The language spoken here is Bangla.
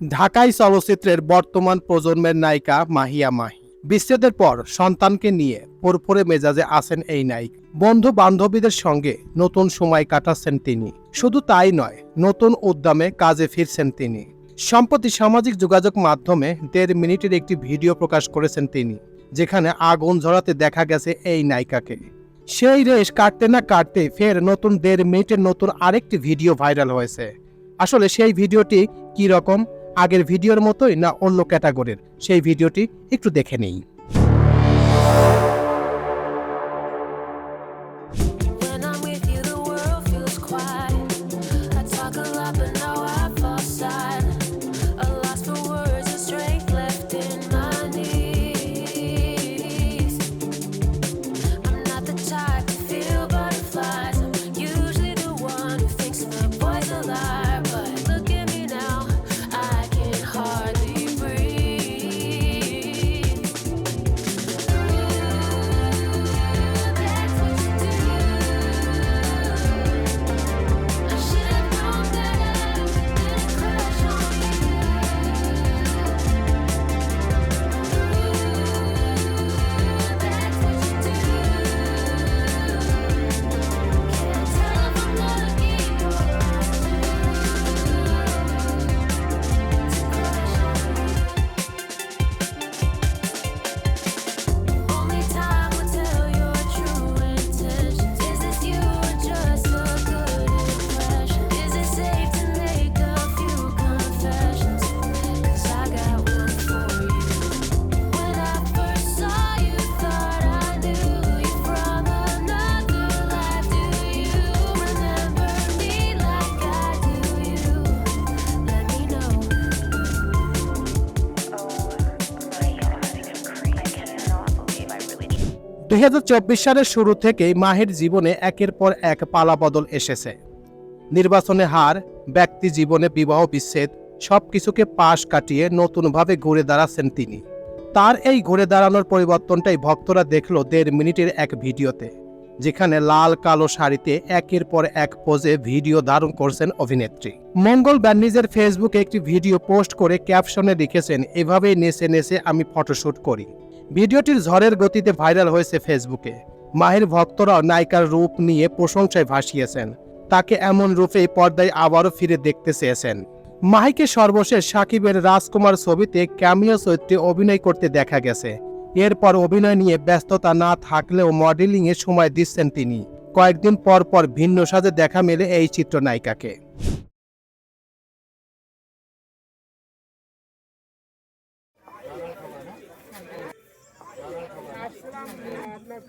ঢাকাই চলচ্চিত্রের বর্তমান প্রজন্মের নায়িকা মাহিয়া মাহি। বিচ্ছেদের পর সন্তানকে নিয়ে পরপরে মেজাজে আছেন এই নায়িক। বন্ধু বান্ধবীদের সঙ্গে নতুন সময় কাটাচ্ছেন তিনি। শুধু তাই নয়, নতুন উদ্যমে কাজে ফিরছেন তিনি। সম্প্রতি সামাজিক যোগাযোগ মাধ্যমে দেড় মিনিটের একটি ভিডিও প্রকাশ করেছেন তিনি, যেখানে আগুন ঝরাতে দেখা গেছে এই নায়িকাকে। সেই রেশ কাটতে না কাটতে ফের নতুন দেড় মিনিটের নতুন আরেকটি ভিডিও ভাইরাল হয়েছে। আসলে সেই ভিডিওটি কি রকম? আগের ভিডিওর মতোই না অন্য ক্যাটাগরির। সেই ভিডিওটি একটু দেখে নেই। দুই হাজার চব্বিশ সালের শুরু থেকেই মাহের জীবনে একের পর এক পালাবদল এসেছে। নির্বাচনে হার, ব্যক্তি জীবনে বিবাহ বিচ্ছেদ, সবকিছুকে পাশ কাটিয়ে নতুনভাবে ঘুরে দাঁড়াচ্ছেন তিনি। তার এই ঘুরে দাঁড়ানোর পরিবর্তনটাই ভক্তরা দেখল দেড় মিনিটের এক ভিডিওতে, যেখানে লাল কালো শাড়িতে একের পর এক পোজে ভিডিও ধারণ করছেন অভিনেত্রী। মঙ্গলবার নিজের ফেসবুকে একটি ভিডিও পোস্ট করে ক্যাপশনে লিখেছেন, এভাবেই নেচে নেচে আমি ফটোশ্যুট করি। ভিডিওটির ঝড়ের গতিতে ভাইরাল হয়েছে ফেসবুকে। মাহির ভক্তরাও নায়িকার রূপ নিয়ে প্রশংসায় ভাসিয়েছেন। তাকে এমন রূপে পর্দায় আবারও ফিরে দেখতে চেয়েছেন। মাহিকে সর্বশেষ সাকিবের রাজকুমার ছবিতে ক্যামিও চরিত্রে অভিনয় করতে দেখা গেছে। এরপর অভিনয় নিয়ে ব্যস্ততা না থাকলেও মডেলিং এ সময় দিচ্ছেন তিনি। কয়েকদিন পর পর ভিন্ন সাজে দেখা মেলে এই চিত্রনায়িকাকে। আপনার